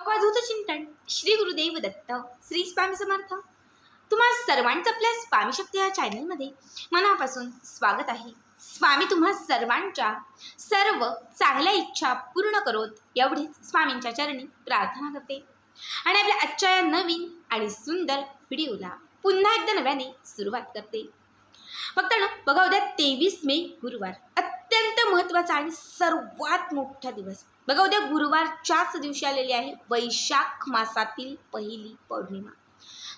अवधूत चिंतन श्री गुरुदेव दत्त श्री स्वामी समर्थ. तुम्हा सर्वांचं आपल्या स्वामी शक्ती या चॅनलमध्ये मनापासून स्वागत आहे. स्वामी तुम्हा सर्वांच्या सर्व चांगल्या इच्छा पूर्ण करोत एवढीच स्वामींच्या चरणी प्रार्थना करते. आणि आपल्या आजच्या या नवीन आणि सुंदर व्हिडिओला पुन्हा एकदा नव्याने सुरुवात करते. फक्त ना बघा उद्या तेवीस मे गुरुवार अत्यंत महत्त्वाचा आणि सर्वात मोठा दिवस. बघा उद्या गुरुवारच्याच दिवशी आलेली आहे वैशाख मासातील पहिली पौर्णिमा.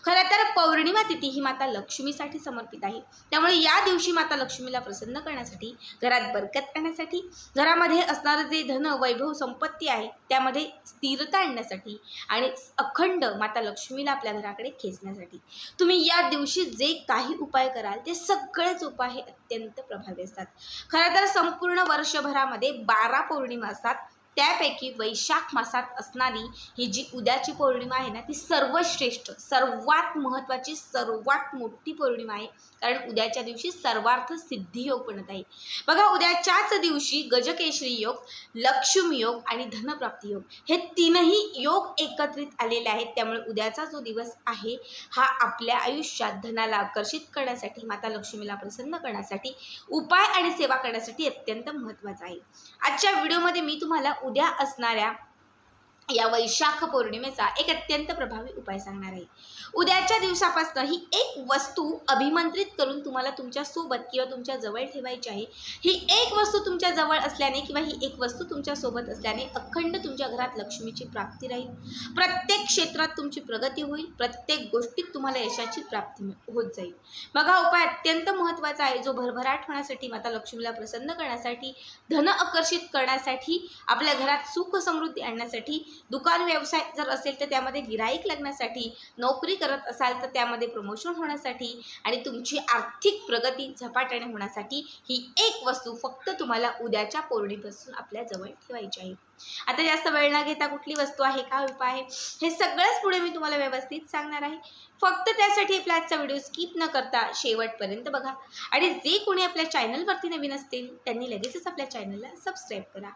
खरं तर पौर्णिमा तिथी ही माता लक्ष्मीसाठी समर्पित आहे. त्यामुळे या दिवशी माता लक्ष्मीला प्रसन्न करण्यासाठी घरात बरकत करण्यासाठी घरामध्ये असणारं जे धन वैभव संपत्ती आहे त्यामध्ये स्थिरता आणण्यासाठी आणि अखंड माता लक्ष्मीला आपल्या घराकडे खेचण्यासाठी. तुम्ही या दिवशी जे काही उपाय कराल ते सगळेच उपाय हे अत्यंत प्रभावी असतात. खरं तर संपूर्ण वर्षभरामध्ये बारा पौर्णिमा असतात. त्यापैकी वैशाख मासात असणारी ही जी उद्याची पौर्णिमा आहे ना ती सर्वश्रेष्ठ सर्वात महत्त्वाची सर्वात मोठी पौर्णिमा आहे. कारण उद्याच्या दिवशी सर्वार्थ सिद्धी योग बनत आहे. बघा उद्याच्याच दिवशी गजकेशरी योग लक्ष्मी योग आणि धनप्राप्ती योग हे तीनही योग एकत्रित आलेले आहेत. त्यामुळे उद्याचा जो दिवस आहे हा आपल्या आयुष्यात धनाला आकर्षित करण्यासाठी माता लक्ष्मीला प्रसन्न करण्यासाठी उपाय आणि सेवा करण्यासाठी अत्यंत महत्त्वाचा आहे. आजच्या व्हिडिओमध्ये मी तुम्हाला उद्या असणाऱ्या या वैशाख पौर्णिमेचा एक अत्यंत प्रभावी उपाय सांगणार आहे. उद्याच्या दिवसापासून ही एक वस्तू अभिमंत्रित करून तुम्हाला तुमच्यासोबत किंवा तुमच्या जवळ ठेवायची आहे. ही एक वस्तू तुमच्या जवळ असल्याने किंवा ही एक वस्तू तुमच्यासोबत असल्याने अखंड तुमच्या घरात लक्ष्मीची प्राप्ती राहील. प्रत्येक क्षेत्रात तुमची प्रगती होईल. प्रत्येक गोष्टीत तुम्हाला यशाची प्राप्ती होत जाईल. मग हा उपाय अत्यंत महत्त्वाचा आहे. जो भरभराट होण्यासाठी माता लक्ष्मीला प्रसन्न करण्यासाठी धन आकर्षित करण्यासाठी आपल्या घरात सुख समृद्धी आणण्यासाठी दुकान व्यवसाय जर असेल तर त्यामध्ये गिराईक लागण्यासाठी नोकरी करत असाल तर त्यामध्ये प्रमोशन होण्यासाठी आणि तुमची आर्थिक प्रगती झपाट्याने होण्यासाठी ही एक वस्तू फक्त तुम्हाला उद्याच्या पौर्णिमेपासून आपल्या जवळ ठेवायची आहे. आता जास्त वेळ न घेता कुठली वस्तू आहे का उपाय आहे हे सगळंच पुढे मी तुम्हाला व्यवस्थित सांगणार आहे. फक्त त्यासाठी आपला आजचा व्हिडिओ स्किप न करता शेवटपर्यंत बघा. आणि जे कोणी आपल्या चॅनलवरती नवीन असतील त्यांनी लगेचच आपल्या चॅनलला सबस्क्राईब करा.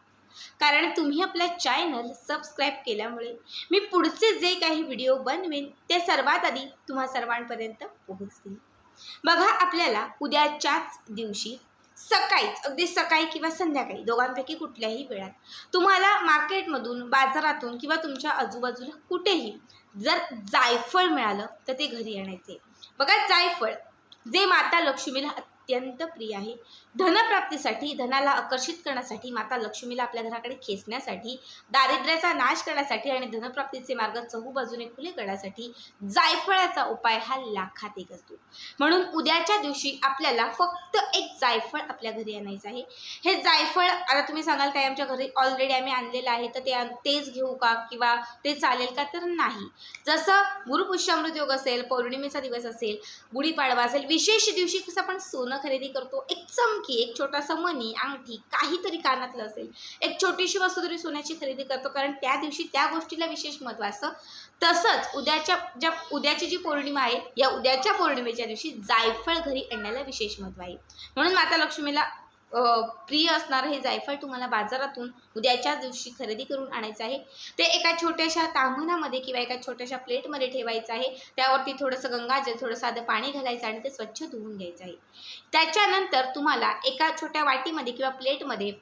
कारण तुम्ही आपल्या चॅनल सबस्क्राईब केल्यामुळे मी पुढचे जे काही व्हिडिओ बनवेन ते सर्वात आधी तुम्हा सर्वांपर्यंत पोहोचतील. बघा आपल्याला उद्याच्याच दिवशी सकाळीच अगदी सकाळी किंवा संध्याकाळी दोघांपैकी कुठल्याही वेळात तुम्हाला मार्केटमधून बाजारातून किंवा तुमच्या आजूबाजूला कुठेही जर जायफळ मिळालं तर ते घरी आणायचे. बघा जायफळ जे माता लक्ष्मीला अत्यंत प्रिय आहे धनप्राप्तीसाठी धनाला आकर्षित करण्यासाठी माता लक्ष्मीला आपल्या घराकडे खेचण्यासाठी दारिद्र्याचा नाश करण्यासाठी आणि धनप्राप्तीचे मार्ग चहूबाजूने खुले करण्यासाठी जायफळाचा उपाय हा लाखात एक असतो. म्हणून उद्याच्या दिवशी आपल्याला फक्त एक जायफळ आपल्या घरी आणायचं आहे. हे जायफळ आता तुम्ही सांगाल ते आमच्या घरी ऑलरेडी आम्ही आणलेलं आहे तर ते तेच घेऊ का किंवा ते चालेल का? तर नाही. जसं गुरुपुष्यामृत योग असेल पौर्णिमेचा दिवस असेल गुढीपाडवा असेल विशेष दिवशी कसं आपण सोनं खरेदी करतो एक चमकी एक छोटासा मणी अंगठी काहीतरी कानातलं असेल. एक छोटीशी वस्तू तरी सोन्याची खरेदी करतो कारण त्या दिवशी त्या गोष्टीला विशेष महत्त्व असतं. तसंच उद्याच्या ज्या उद्याची जी पौर्णिमा आहे या उद्याच्या पौर्णिमेच्या दिवशी जायफळ घरी आणण्याला विशेष महत्त्व आहे. म्हणून माता लक्ष्मीला प्रिय असणारं हे जायफळ तुम्हाला बाजारातून उद्याच्या दिवशी खरेदी करून आणायचं आहे. ते एका छोट्याशा तांबणामध्ये किंवा एका छोट्याशा प्लेटमध्ये ठेवायचं आहे. त्यावरती थोडंसं गंगाजल थोडं साधं पाणी घालायचं आणि ते स्वच्छ धुवून घ्यायचं आहे. त्याच्यानंतर तुम्हाला एका छोट्या वाटीमध्ये किंवा प्लेटमध्ये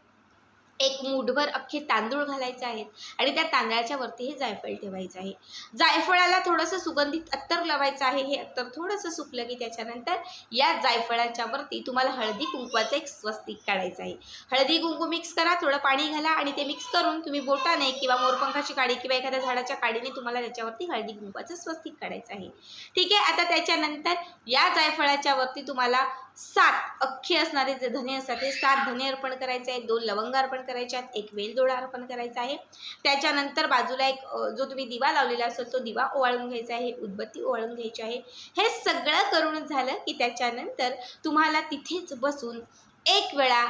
एक मूठभर अख्खे तांदूळ घालायचे आहेत आणि त्या तांदळाच्या वरती हे जायफळ ठेवायचं आहे. जायफळाला थोडंसं सुगंधित अत्तर लावायचं आहे. हे अत्तर थोडंसं सुकलं की त्याच्यानंतर या जायफळाच्या वरती तुम्हाला हळदी कुंकवाचं एक स्वस्तिक काढायचं आहे. हळदी कुंकू मिक्स करा थोडं पाणी घाला आणि ते मिक्स करून तुम्ही बोटाने किंवा मोरपंखाची काडी किंवा एखाद्या झाडाच्या काडीने तुम्हाला त्याच्यावरती हळदी कुंकवाचं स्वस्तिक काढायचं आहे. ठीक आहे? आता त्याच्यानंतर या जायफळाच्या वरती तुम्हाला सात अख्खे असणारे जे धने असतात ते सात धने अर्पण करायचे आहेत. दोन लवंग अर्पण करायचे आहेत एक वेलदोडा अर्पण करायचा आहे. त्याच्यानंतर बाजूला एक जो तुम्ही दिवा लावलेला असेल तो दिवा ओवाळून घ्यायचा आहे उदबत्ती ओवाळून घ्यायची आहे. हे सगळं करून झालं की त्याच्यानंतर तुम्हाला तिथेच बसून एक वेळा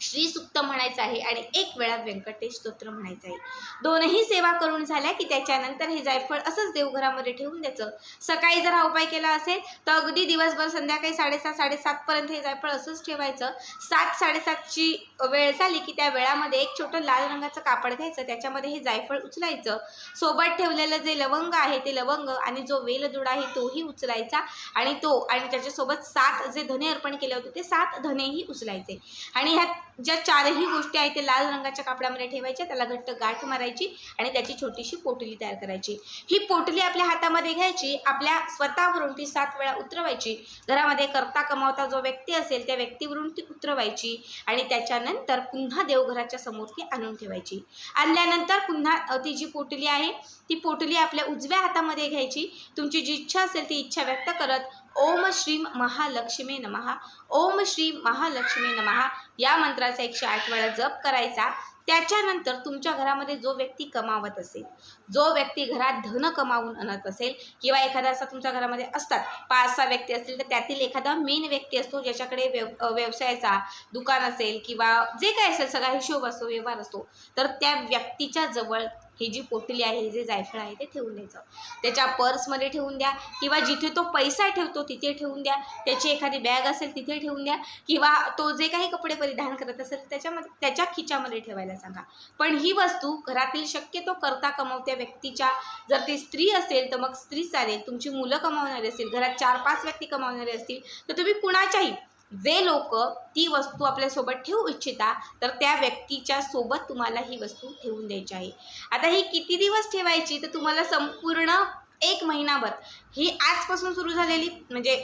श्री सुक्त म्हणायचं आहे आणि एक वेळा व्यंकटेश स्तोत्र म्हणायचं आहे. दोनही सेवा करून झाल्या की त्याच्यानंतर हे जायफळ असंच देवघरामध्ये ठेवून द्यायचं. सकाळी जर हा उपाय केला असेल तर अगदी दिवसभर संध्याकाळी साडेसात साडेसातपर्यंत हे जायफळ असंच ठेवायचं. सात साडेसातची वेळ झाली की त्या वेळामध्ये एक छोटं लाल रंगाचं कापड घ्यायचं. त्याच्यामध्ये हे जायफळ उचलायचं. सोबत ठेवलेलं जे लवंग आहे ते लवंग आणि जो वेलदुडा आहे तोही उचलायचा आणि तो आणि त्याच्यासोबत सात जे धने अर्पण केले होते ते सात धनेही उचलायचे. आणि ह्या ज्या चारही गोष्टी आहेत ते लाल रंगाच्या कापडामध्ये ठेवायच्या त्याला घट्ट गाठ मारायची आणि त्याची छोटीशी पोटली तयार करायची. ही पोटली आपल्या हातामध्ये घ्यायची आपल्या स्वतःवरून ती सात वेळा उतरवायची. घरामध्ये करता कमावता जो व्यक्ती असेल त्या व्यक्तीवरून ती उतरवायची आणि त्याच्यानंतर पुन्हा देवघराच्या समोर ती आणून ठेवायची. आणल्यानंतर पुन्हा ती जी पोटली आहे ती पोटली आपल्या उजव्या हातामध्ये घ्यायची. तुमची जी इच्छा असेल ती इच्छा व्यक्त करत ओम श्री महालक्ष्मी नमहा ओम श्री महालक्ष्मी नमहा या मंत्राचा एकशे आठ वेळा जप करायचा. त्याच्यानंतर तुमच्या घरामध्ये जो व्यक्ती कमावत असेल जो व्यक्ती घरात धन कमावून आणत असेल किंवा एखादा असा तुमच्या घरामध्ये असतात पाच सहा व्यक्ती असतील तर त्यातील एखादा मेन व्यक्ती असतो ज्याच्याकडे व्यव व्यवसायाचा दुकान असेल किंवा जे काय असेल सगळा हिशोब असतो व्यवहार असतो तर त्या व्यक्तीच्या जवळ ही जी पोटली आहे हे जे जायफळ आहे ते ठेवून द्यायचं. त्याच्या पर्समध्ये ठेवून द्या किंवा जिथे तो पैसा ठेवतो तिथे ठेवून द्या. त्याची एखादी बॅग असेल तिथे ठेवून द्या. किंवा तो जे काही कपडे परिधान करत असेल त्याच्यामध्ये त्याच्या खिच्यामध्ये ठेवायला सांगा. पण ही वस्तू घरातील शक्यतो करता कमवत्या व्यक्तीच्या जर ती स्त्री असेल तर मग स्त्री चालेल. तुमची मुलं कमावणारी असतील घरात चार पाच व्यक्ती कमावणारे असतील तर तुम्ही कुणाच्याही जे लोक ती वस्तू आपल्यासोबत ठेवू इच्छिता तर त्या व्यक्तीच्या सोबत तुम्हाला ही वस्तू ठेवून द्यायची आहे. आता ही किती दिवस ठेवायची? तर तुम्हाला संपूर्ण एक महिनाभर. ही आजपासून सुरू झालेली म्हणजे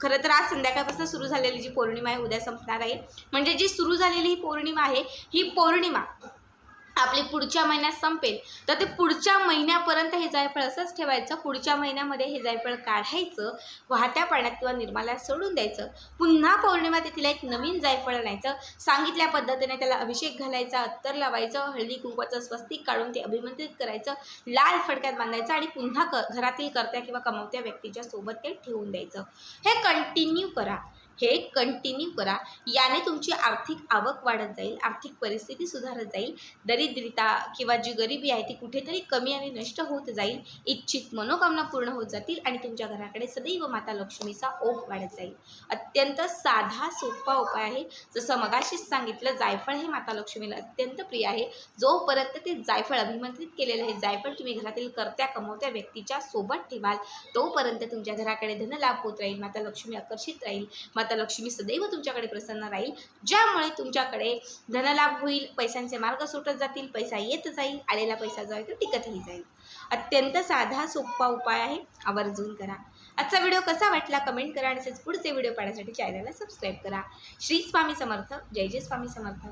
खरं तर आज संध्याकाळपासून सुरू झालेली जी पौर्णिमा आहे उद्या संपणार आहे. म्हणजे जी सुरू झालेली ही पौर्णिमा आहे ही पौर्णिमा आपली पुढच्या महिन्यात संपेल तर ते पुढच्या महिन्यापर्यंत हे जायफळ असंच ठेवायचं. पुढच्या महिन्यामध्ये हे जायफळ काढायचं वाहत्या पाण्यात किंवा निर्माल्यात सोडून द्यायचं. पुन्हा पौर्णिमा ते तिला एक नवीन जायफळ आणायचं. सांगितल्या पद्धतीने त्याला अभिषेक घालायचा अत्तर लावायचं हळदी कुंकवाचं स्वस्तिक काढून ते अभिमंत्रित करायचं लाल फडक्यात बांधायचं आणि पुन्हा क घरातील करत्या किंवा कमवत्या व्यक्तीच्या सोबत ते ठेवून द्यायचं. हे कंटिन्यू करा. हे कंटिन्यू करा. याने तुमची आर्थिक आवक वाढत जाईल आर्थिक परिस्थिती सुधारत जाईल. दरिद्रता किंवा जी गरिबी आहे ती कुठेतरी कमी आणि नष्ट होत जाईल. इच्छित मनोकामना पूर्ण होत जातील आणि तुमच्या घराकडे सदैव माता लक्ष्मीचा ओघ वाढत जाईल. अत्यंत साधा सोपा उपाय आहे. जसं मगाशीच सांगितलं जायफळ हे माता लक्ष्मीला अत्यंत प्रिय आहे. जोपर्यंत ते जायफळ अभिमंत्रित केलेलं आहे जायफळ तुम्ही घरातील कर्त्या कमवत्या व्यक्तीच्या सोबत ठेवाल तोपर्यंत तुमच्या घराकडे धनलाभ होत राहील माता लक्ष्मी आकर्षित राहील. माता लक्ष्मी सदैव तुमच्याकडे प्रसन्न राहील. ज्यामुळे तुमच्याकडे धनलाभ होईल पैशांचे मार्ग सुटत जातील पैसा येत जाईल आलेला पैसा जो आहे तो टिकतही जाईल. अत्यंत साधा सोपा उपाय आहे. आवर्जून करा. आजचा व्हिडिओ कसा वाटला कमेंट करा आणि तसेच पुढचे व्हिडिओ पाहण्यासाठी चॅनलला सबस्क्राईब करा. श्री स्वामी समर्थ. जय जय स्वामी समर्थ.